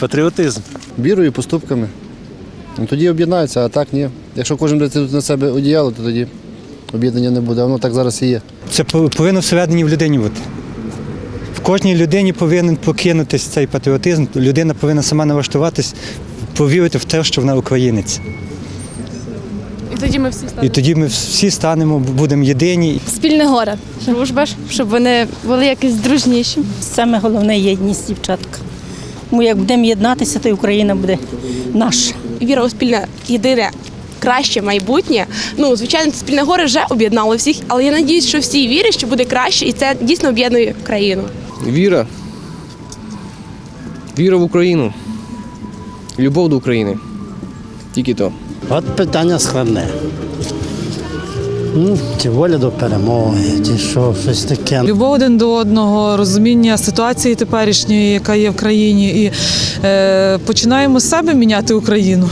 Патріотизм. Вірою поступками. Ну, тоді об'єднаються, а так ні. Якщо кожен буде на себе одіяло, то тоді об'єднання не буде. Воно так зараз і є. Це пов- повинно всередині в людині бути. В кожній людині повинен покинутись цей патріотизм. Людина повинна сама налаштуватись, повірити в те, що вона українець. І тоді ми всі І тоді ми всі станемо, будемо єдині. Спільне горе. Дружба ж, щоб вони були якісь дружніші. Саме головне єдність, дівчатка. Тому як будемо єднатися, то й Україна буде наша. Віра у спільне єдине краще майбутнє. Ну, звичайно, спільне горе вже об'єднало всіх, але я надіюсь, що всі вірять, що буде краще, і це дійсно об'єднує країну. Віра. Віра в Україну. Любов до України. Тільки то. От питання складне. Ну, воля до перемоги, чи що, щось таке. Любов один до одного, розуміння ситуації теперішньої, яка є в країні, і е, починаємо з себе міняти Україну.